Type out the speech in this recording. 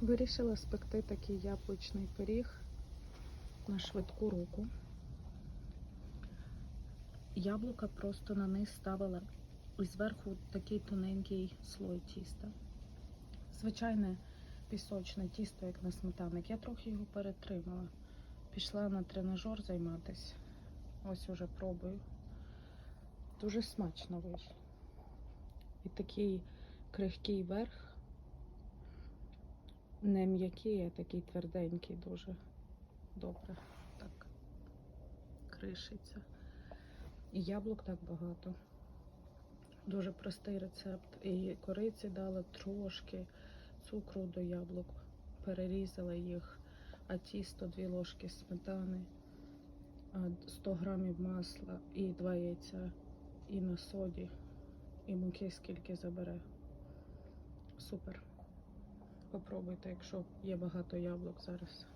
Вирішила спекти такий яблучний пиріг на швидку руку. Яблука просто на низ ставила і зверху такий тоненький слой тіста. Звичайне пісочне тісто, як на сметанник. Я трохи його перетримала. Пішла на тренажер займатися. Ось уже пробую. Дуже смачно вийшло. І такий крихкий верх. Не м'який, а такий тверденький, дуже добре. Так кришиться. І яблук так багато. Дуже простий рецепт. І кориці дала трошки цукру до яблук, перерізала їх, а тісто дві ложки сметани, 100 грамів масла і два яйця, і на соді, і муки скільки забере. Супер. Попробуйте, якщо є багато яблук зараз.